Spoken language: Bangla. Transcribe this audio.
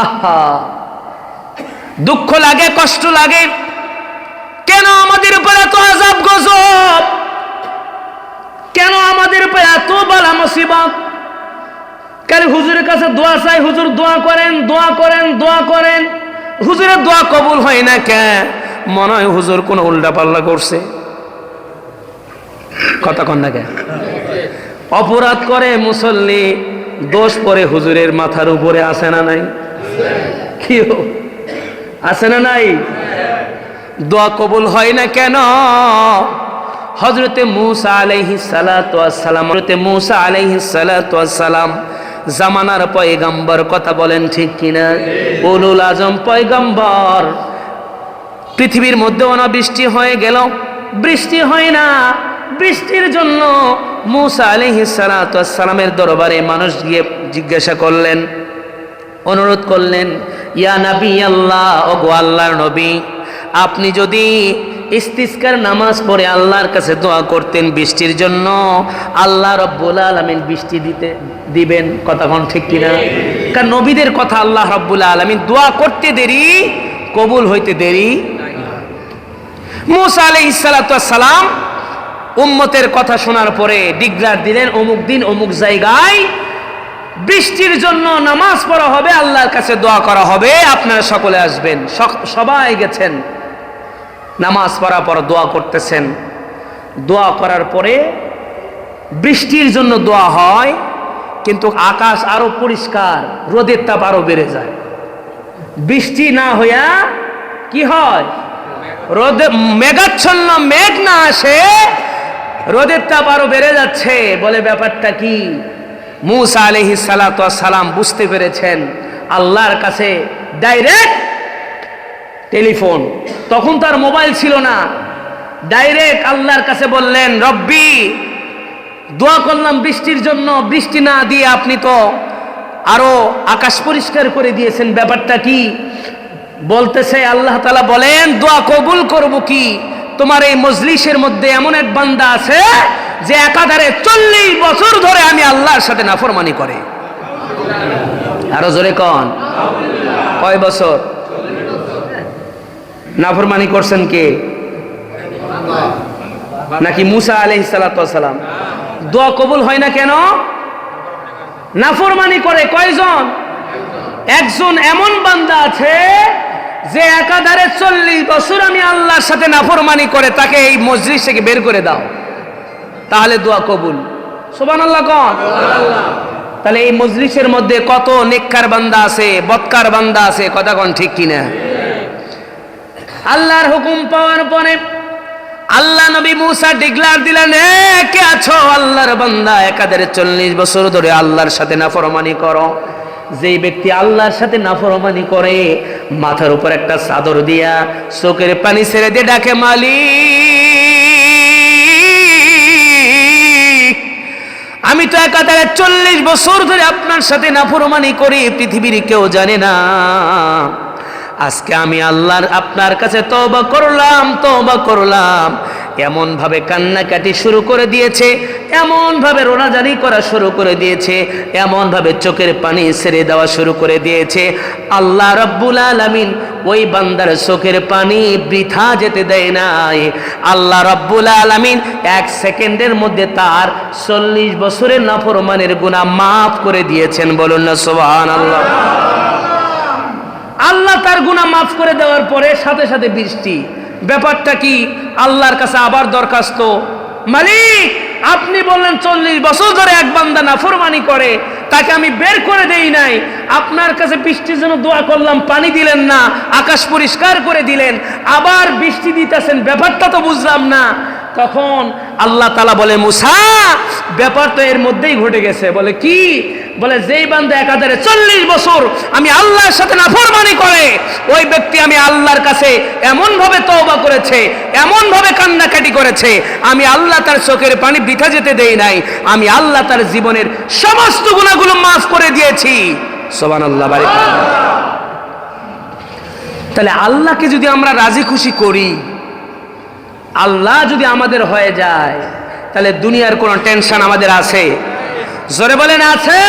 দুঃখ লাগে, কষ্ট লাগে। কেন আমাদের উপর এত আজাব গজব? কেন আমাদের উপর এত বালা মুসিবত? কেন হুজুরের কাছে দোয়া চাই, হুজুর দোয়া করেন দোয়া করেন দোয়া করেন। হুজুরের দোয়া কবুল হয় না কে? মনে হয় হুজুর কোন উল্টা পাল্লা করছে। কথা কন না কে? অপরাধ করে মুসল্লি, দোষ পরে হুজুরের মাথার উপরে আসে না নাই? কি আছে না নাই? দোয়া কবুল হয় না কেন? হজরতে মুসা আলাইহি সালাম হজরতে মুসা আলাইহি সালাম জামানার পয়গাম্বর কথা বলেন ঠিক কিনা? উলুল আজম পয়গাম্বর, পৃথিবীর মধ্যে অনাবৃষ্টি হয়ে গেল, বৃষ্টি হয় না। বৃষ্টির জন্য মুসা আলাইহি সালামের দরবারে মানুষ গিয়ে জিজ্ঞাসা করলেন অনুরোধ করলেন, ইয়া নবী আল্লাহ ও গো আল্লাহর নবী, আপনি যদি ইস্তিস্কার নামাজ পড়ে আল্লাহর কাছে দোয়া করতেন বৃষ্টির জন্য, আল্লাহ রব্বুল আলমিন বৃষ্টি দিতে, দিবেন। কথা কোন ঠিক কিনা? কারণ নবীদের কথা আল্লাহ রব্বুল আলমিন দোয়া করতে দেরি, কবুল হইতে দেরি মুসা আলাই সালাম উম্মতের কথা শোনার পরে ডিগ্রার দিলেন, অমুক দিন অমুক জায়গায় বৃষ্টির জন্য নামাজ পড়া হবে, আল্লাহর কাছে দোয়া করা হবে, আপনারা সকলে আসবেন। সবাই গেছেন। নামাজ পড়ার পর দোয়া করতেছেন। দোয়া করার পরে বৃষ্টির জন্য দোয়া হয়, কিন্তু আকাশ আরও পরিষ্কার, রোদের তাপ আরও বেড়ে যায়। বৃষ্টি না হইয়া কি হয়? রোদে মেঘাচ্ছন্ন মেঘ না আসে, রোদের তাপ আরও বেড়ে যাচ্ছে। বলে ব্যাপারটা কি? মুসা আলহি সালাম বুঝতে পেরেছেন আল্লাহর কাছে ডাইরেক্ট টেলিফোন। তখন তার মোবাইল ছিল না। ডাইরেক্ট আল্লাহর কাছে বললেন, রব্বি, দোয়া করলাম বৃষ্টির জন্য, বৃষ্টি না দিয়ে আপনি তো আরও আকাশ পরিষ্কার করে দিয়েছেন। ব্যাপারটা কি? বলতেছে, আল্লাহ তালা বলেন, দোয়া কবুল করব কি? তোমার এই মজলিসের মধ্যে এমন এক বান্দা আছে যে একাধারে চল্লিশ বছর ধরে আমি আল্লাহর সাথে নাফরমানি করে। আরও জোরে কন। কয় বছর? নাফরমানি করছেন কে? নাকি মুসা আলহ সালাম? দোয়া কবুল হয় না কেন? নাফরমানি করে কয়জন? একজন এমন বান্দা আছে যে একাধারে চল্লিশ বছর আমি আল্লাহর সাথে নাফরমানি করে, তাকে এই মসজিদ থেকে বের করে দাও। তাহলে দোয়া কবুল। সোবান আল্লাহ কন। তাহলে এই মজলিসের মধ্যে কত নেককার বান্দা আছে বৎকার বান্দা আছে কথা কন ঠিক কিনা? আল্লাহর হুকুম পাওয়ার পরে আল্লাহ নবী মুসা ডিগলার দিলেন "এ, কে আছো? আল্লাহর বান্দা একাদের চল্লিশ বছর ধরে আল্লাহর সাথে নাফরমানি করো। যেই ব্যক্তি আল্লাহর সাথে নাফরমানি করে মাথার উপর একটা চাদর দিয়া চোখের পানি ছেড়ে দিয়ে ডাকে মালিক আমি তো একাধারে চল্লিশ বছর ধরে আপনার সাথে নাফরমানি করি, পৃথিবীর কেউ জানে না। আজকে আমি আল্লাহর আপনার কাছে তবা করলাম তবা করলাম। এমন ভাবে কান্নাকাটি শুরু করে দিয়েছে এমন ভাবে রোনাজারি করা শুরু করে দিয়েছে এমন ভাবে চোখের পানি ছেড়ে দেওয়া শুরু করে দিয়েছে। আল্লাহ রব্বুল আলামিন ওই বান্দার চোখের পানি বৃথা যেতে দেয় নাই। আল্লাহ রব্বুল আলামিন এক সেকেন্ডের মধ্যে তার চল্লিশ বছরের নাফরমানের গুনাহ মাফ করে দিয়েছেন, বলুন না, সুবহানাল্লাহ। আল্লাহ আল্লাহ তার গুনাহ মাফ করে দেওয়ার পরে সাথে সাথে বৃষ্টি। ব্যাপারটা কি? আল্লাহর কাছে আবার দরখাস্ত। মালিক, আপনি বললেন চল্লিশ বছর ধরে এক বান্দা নাফরমানি করে, তাকে আমি বের করে দেই নাই। আপনার কাছে বৃষ্টির জন্য দোয়া করলাম, পানি দিলেন না, আকাশ পরিষ্কার করে দিলেন। আবার বৃষ্টি দিতেছেন, ব্যাপারটা তো বুঝলাম না। তখন আল্লাহ তালা বলে, মুসা, ব্যাপার তো এর মধ্যেই ঘটে গেছে। বলে, কি? বলে, যেই বান্দা একাধারে চল্লিশ বছর আমি আল্লাহর সাথে নাফরমানি করে, ওই ব্যক্তি আমি আল্লাহর কাছে এমন ভাবে তওবা করেছে এমন ভাবে কান্নাকাটি করেছে, আমি আল্লাহ তার চোখের পানি বৃথা যেতে দেই নাই, আমি আল্লাহ তার জীবনের সমস্ত গুণাগুলো মাফ করে দিয়েছি। সোবান আল্লাহ বাড়ি তাহলে আল্লাহকে যদি আমরা রাজি খুশি করি আল্লাহ যদি আমাদের হয়ে যায় তাহলে দুনিয়ার কোনো টেনশন আমাদের আছে। জোরে বলেন আছে।